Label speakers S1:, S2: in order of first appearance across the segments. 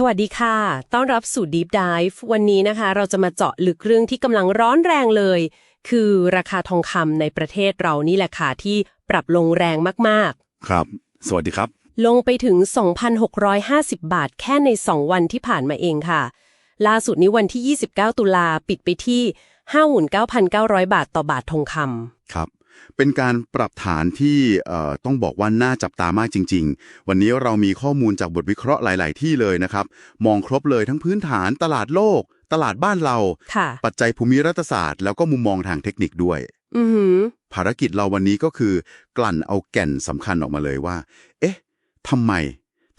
S1: สวัสดีค่ะ ต้อนรับสู่ Deep Dive วันนี้นะคะ เราจะมาเจาะลึกเรื่องที่กำลังร้อนแรงเลย คือราคาทองคำในประเทศเรานี่แหละค่ะที่ปรับลงแรงมาก
S2: ครับ สวัสดีครับ
S1: ๆลงไปถึง 2,650 บาทแค่ใน 2 วันที่ผ่านมาเองค่ะ ล่าสุดนี้วันที่ 29 ตุลาปิดไปที่ 59,900 บาทต่อบาททองคำ
S2: ครับ เป็นการปรับฐานที่เอ่อต้องบอกว่าน่าจับตามากจริง ๆ วันนี้เรามีข้อมูลจากบทวิเคราะห์หลาย ๆ ที่เลยนะครับ มองครบเลยทั้งพื้นฐานตลาดโลก ตลาดบ้านเรา
S1: ค่ะ
S2: ปัจจัยภูมิรัฐศาสตร์ แล้วก็มุมมองทางเทคนิคด้วย
S1: อือหือ
S2: ภารกิจเราวันนี้ก็คือ กลั่นเอาแก่นสำคัญออกมาเลยว่า เอ๊ะทำไม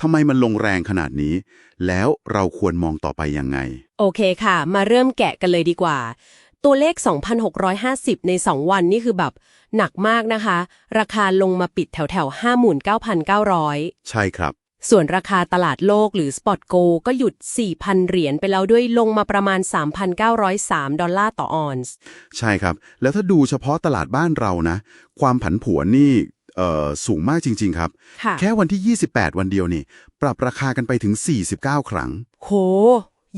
S2: ทำไมมันลงแรงขนาดนี้ แล้วเราควรมองต่อไปยังไง
S1: โอเคค่ะ มาเริ่มแกะกันเลยดีกว่า ตัวเลข 2,650 ใน 2 วันนี่คือแบบหนักมากนะคะ ราคาลงมาปิดแถวแถวๆ59,900
S2: ใช่ครับ
S1: ส่วนราคาตลาดโลกหรือ Spot Go ก็หยุด 4,000 เหรียญไปแล้วด้วยลงมาประมาณ 3,903 ดอลลาร์ต่อออนซ์
S2: ใช่ครับ แล้วถ้าดูเฉพาะตลาดบ้านเรานะ ความผันผวนนี่เอ่อสูงมากจริง ๆ ครับ
S1: ค่ะ
S2: แค่วันที่ 28 วันเดียวนี่ ปรับราคากันไปถึง 49 ครั้ง
S1: โห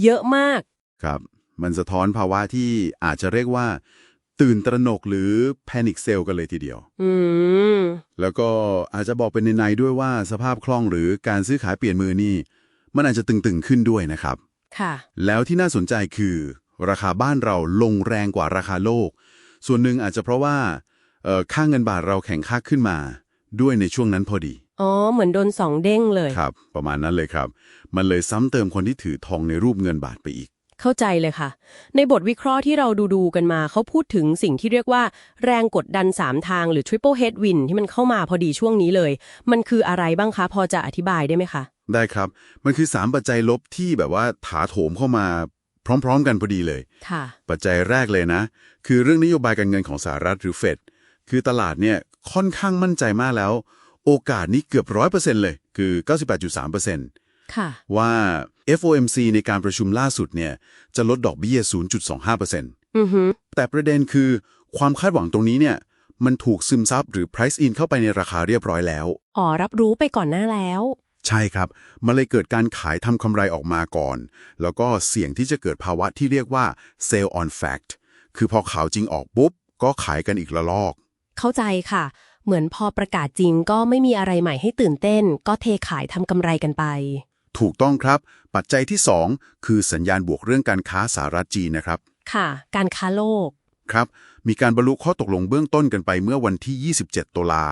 S1: เยอะมาก
S2: ครับ มันสะท้อนภาวะที่อาจจะเรียกว่า ตื่นตระหนกหรือ panic sell กันเลยทีเดียว
S1: อืม
S2: แล้วก็อาจจะบอกเป็นในๆด้วยว่าสภาพคล่องหรือการซื้อขายเปลี่ยนมือนี่ มันอาจจะตึงๆขึ้นด้วยนะครับ
S1: ค่ะ
S2: แล้วที่น่าสนใจคือ ราคาบ้านเราลงแรงกว่าราคาโลก ส่วนหนึ่งอาจจะเพราะว่าเอ่อค่าเงินบาทเราแข็งค่าขึ้นมา ด้วยในช่วงนั้นพอดี
S1: อ๋อ เหมือนโดนสองเด้งเลย
S2: ครับ ประมาณนั้นเลยครับ มันเลยซ้ำเติมคนที่ถือทองในรูปเงินบาทไปอีก
S1: เข้าใจเลยค่ะ ในบทวิเคราะห์ที่เราดูดูๆกันมาเขาพูดถึงสิ่งที่เรียกว่าแรงกดดัน 3 ทางหรือ triple headwind ที่มันเข้ามาพอดีช่วงนี้เลย มันคืออะไรบ้างคะ พอจะอธิบายได้ไหมคะ
S2: ได้ครับ มันคือ 3 ปัจจัยลบที่แบบว่าถาโถมเข้ามาพร้อม ๆ กันพอดีเลย
S1: ค่ะ
S2: ปัจจัยแรกเลยนะ คือเรื่องนโยบายการเงินของสหรัฐหรือเฟดคือตลาดเนี่ยค่อนข้างมั่นใจมากแล้ว โอกาสนี้เกือบร้อยเปอร์เซ็นต์เลย คือ 98.3%
S1: ค่ะ
S2: ว่า FOMC ในการประชุมล่าสุดเนี่ยจะลดดอกเบี้ย 0.25%
S1: อือหือ
S2: แต่ประเด็นคือความคาดหวังตรงนี้เนี่ยมันถูกซึมซับหรือ price in เข้าไปในราคาเรียบร้อยแล้ว
S1: อ๋อ รับรู้ไปก่อนหน้าแล้ว
S2: ใช่ครับ มันเลยเกิดการขายทำกำไรออกมาก่อน แล้วก็เสี่ยงที่จะเกิดภาวะที่เรียกว่า sell on fact คือพอข่าวจริงออกปุ๊บ ก็ขายกันอีกระลอก
S1: เข้าใจค่ะ เหมือนพอประกาศจริงก็ไม่มีอะไรใหม่ให้ตื่นเต้น ก็เทขายทำกำไรกันไป
S2: ถูกต้องครับ ปัจจัยที่ 2 คือสัญญาณบวกเรื่องการค้าสหรัฐจีนนะครับ
S1: ค่ะ การค้าโลก
S2: ครับ มีการบรรลุข้อตกลงเบื้องต้นกันไปเมื่อวันที่ 27 ตุลา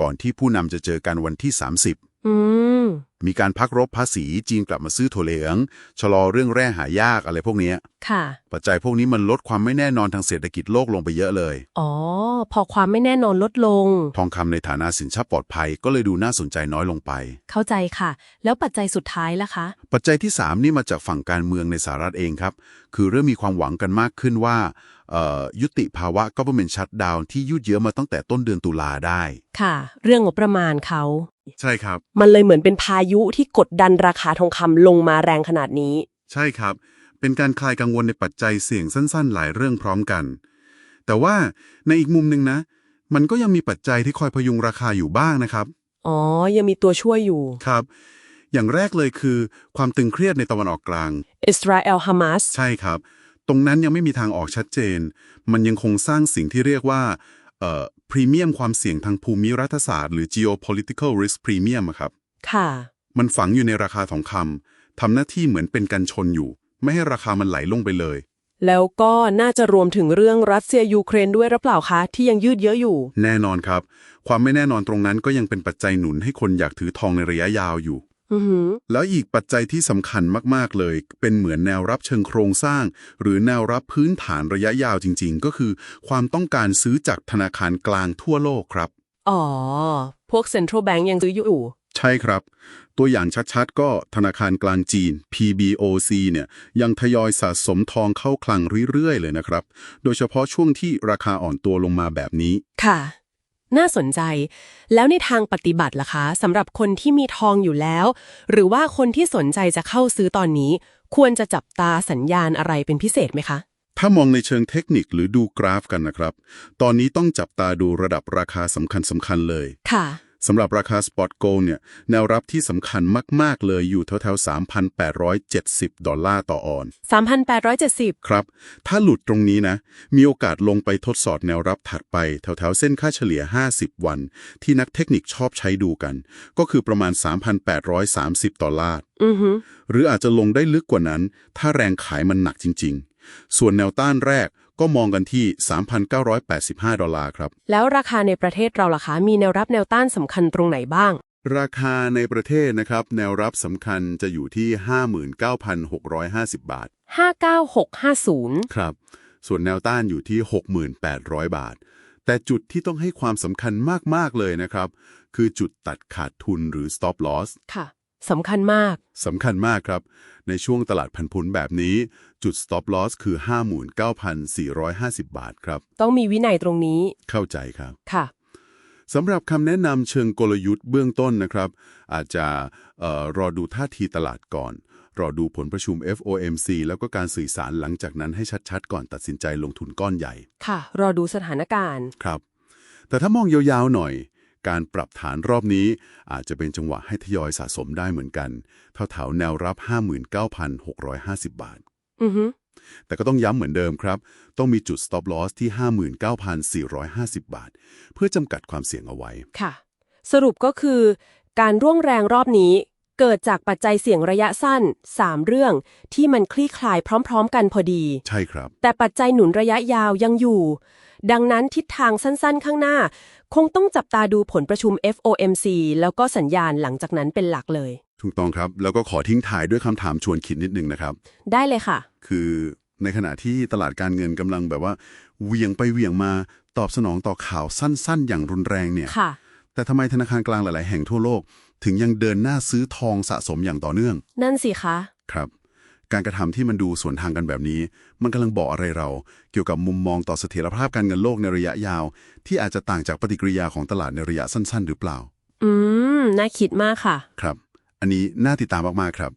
S2: ก่อนที่ผู้นำจะเจอกันวันที่ 30
S1: อืม
S2: มีการพักรบภาษีจีนกลับมาซื้อถั่วเหลือง ชะลอเรื่องแร่หายากอะไรพวกเนี้ย
S1: ค่ะ
S2: ปัจจัยพวกนี้มันลดความไม่แน่นอนทางเศรษฐกิจโลกลงไปเยอะเลย
S1: อ๋อ พอความไม่แน่นอนลดลง
S2: ทองคำในฐานะสินทรัพย์ปลอดภัยก็เลยดูน่าสนใจน้อยลงไป
S1: เข้าใจค่ะ แล้วปัจจัยสุดท้ายล่ะคะ
S2: ปัจจัยที่ 3 นี่มาจากฝั่งการเมืองในสหรัฐเองครับ คือเริ่มมีความหวังกันมากขึ้นว่าเอ่อยุติภาวะ government shutdown ที่ยืดเยื้อมาตั้งแต่ต้นเดือนตุลาได้
S1: ค่ะ เรื่องงบประมาณเขา
S2: ใช่ครับ
S1: มันเลยเหมือนเป็นพายุที่กดดันราคาทองคำลงมาแรงขนาดนี้
S2: ใช่ครับ เป็นการคลายกังวลในปัจจัยเสี่ยงสั้น ๆ หลายเรื่องพร้อมกัน แต่ว่าในอีกมุมหนึ่งนะ มันก็ยังมีปัจจัยที่คอยพยุงราคาอยู่บ้างนะครับ
S1: อ๋อ ยังมีตัวช่วยอยู่
S2: ครับ อย่างแรกเลยคือความตึงเครียดในตะวันออกกลาง
S1: อิสราเอลฮามาส
S2: ใช่ครับ ตรงนั้นยังไม่มีทางออกชัดเจน มันยังคงสร้างสิ่งที่เรียกว่าเอ่อ พรีเมียมความเสี่ยงทางภูมิรัฐศาสตร์หรือ geopolitical risk premium อะครับ
S1: ค่ะ
S2: มันฝังอยู่ในราคาทองคำทำหน้าที่เหมือนเป็นกันชนอยู่ ไม่ให้ราคามันไหลลงไปเลย
S1: แล้วก็น่าจะรวมถึงเรื่องรัสเซียยูเครนด้วยหรือเปล่าคะ ที่ยังยืดเยอะอยู่
S2: แน่นอนครับ ความไม่แน่นอนตรงนั้นก็ยังเป็นปัจจัยหนุนให้คนอยากถือทองในระยะยาวอยู่
S1: อือหือ
S2: แล้วอีกปัจจัยที่สำคัญมาก ๆ เลย เป็นเหมือนแนวรับเชิงโครงสร้าง หรือแนวรับพื้นฐานระยะยาวจริง ๆ ก็คือ ความต้องการซื้อจากธนาคารกลางทั่วโลกครับ
S1: อ๋อ พวกเซ็นทรัลแบงก์ยังซื้ออยู่
S2: ใช่ครับ ตัวอย่างชัด ๆ ก็ธนาคารกลางจีน PBOC เนี่ยยังทยอยสะสมทองเข้าคลังเรื่อย ๆ เลยนะครับ โดยเฉพาะช่วงที่ราคาอ่อนตัวลงมาแบบนี้
S1: ค่ะ น่าสนใจ แล้วในทางปฏิบัติล่ะคะสำหรับคนที่มีทองอยู่แล้ว หรือว่าคนที่สนใจจะเข้าซื้อตอนนี้ ควรจะจับตาสัญญาณอะไรเป็นพิเศษไหมคะ
S2: ถ้ามองในเชิงเทคนิคหรือดูกราฟกันนะครับ ตอนนี้ต้องจับตาดูระดับราคาสำคัญสำคัญๆเลย
S1: ค่ะ
S2: สำหรับราคา Spot Gold เนี่ยแนวรับที่สำคัญมาก ๆ เลยอยู่แถวๆ 3,870 ดอลลาร์ต่อออนซ์
S1: 3,870
S2: ครับ ถ้าหลุดตรงนี้นะ มีโอกาสลงไปทดสอบแนวรับถัดไป แถวๆ เส้นค่าเฉลี่ย 50 วัน ที่นักเทคนิคชอบใช้ดูกัน ก็คือประมาณ 3,830 ดอลลาร์
S1: อือฮึ
S2: หรืออาจจะลงได้ลึกกว่านั้น ถ้าแรงขายมันหนักจริง ๆ ส่วนแนวต้านแรก ก็มองกันที่ 3,985 ดอลลาร์ครับ
S1: แล้วราคาในประเทศเราล่ะคะมีแนวรับแนวต้านสำคัญตรงไหนบ้าง
S2: ราคาในประเทศนะครับ แนวรับสำคัญจะอยู่ที่ 59,650 บาท
S1: 59650
S2: ครับ ส่วนแนวต้านอยู่ที่ 6,800 บาท แต่จุดที่ต้องให้ความสำคัญมาก ๆ เลยนะครับ คือจุดตัดขาดทุนหรือ stop loss
S1: ค่ะ สำคัญมาก
S2: สำคัญมากครับ ในช่วงตลาดพันพุนแบบนี้ จุด stop loss คือ 59,450 บาทครับ
S1: ต้องมีวินัยตรงนี้
S2: เข้าใจครับ
S1: ค่ะ
S2: สำหรับคำแนะนำเชิงกลยุทธ์เบื้องต้นนะครับ อาจจะเออรอดูท่าทีตลาดก่อน รอดูผลประชุม FOMC แล้วก็การสื่อสารหลังจากนั้นให้ชัดๆ ก่อนตัดสินใจลงทุนก้อนใหญ่
S1: ค่ะ รอดูสถานการณ์
S2: ครับ แต่ถ้ามองยาวๆหน่อย การปรับฐานรอบนี้อาจจะเป็นจังหวะให้ทยอยสะสมได้เหมือนกันเท่าแถวๆแนวรับ 59,650 บาท
S1: อือฮึ
S2: แต่ก็ต้องย้ำเหมือนเดิมครับ ต้องมีจุด stop loss ที่ 59,450 บาท เพื่อจำกัดความเสี่ยงเอาไว้
S1: ค่ะ สรุปก็คือ การร่วงแรงรอบนี้ เกิดจากปัจจัยเสี่ยงระยะสั้น 3 เรื่องที่มันคลี่คลายพร้อม ๆ กันพอดี
S2: ใช่ครับ
S1: แต่ปัจจัยหนุนระยะยาวยังอยู่ ดังนั้นทิศทางสั้นๆ ข้างหน้า คงต้องจับตาดูผลประชุม FOMC แล้วก็สัญญาณหลังจากนั้นเป็นหลักเลย
S2: ถูกต้องครับ แล้วก็ขอทิ้งท้ายด้วยคำถามชวนคิดนิดนึงนะครับ
S1: ได้เลยค่ะ
S2: คือในขณะที่ตลาดการเงินกำลังแบบว่าเหวี่ยงไปเหวี่ยงมาตอบสนองต่อข่าวสั้นๆ อย่างรุนแรงเนี่ย
S1: ค่ะ
S2: แต่ทำไมธนาคารกลางหลาย ๆ แห่งทั่วโลก ถึงยังเดินหน้าซื้อทองสะสมอย่างต่อเนื่อง
S1: นั่นสิคะ
S2: ครับ การกระทำที่มันดูสวนทางกันแบบนี้ มันกำลังบอกอะไรเรา เกี่ยวกับมุมมองต่อเสถียรภาพการเงินโลกในระยะยาว ที่อาจจะต่างจากปฏิกิริยาของตลาดในระยะสั้น ๆ หรือเปล่า
S1: อืม น่าคิดมากค่ะ
S2: ครับ อันนี้น่าติดตามมากๆครับ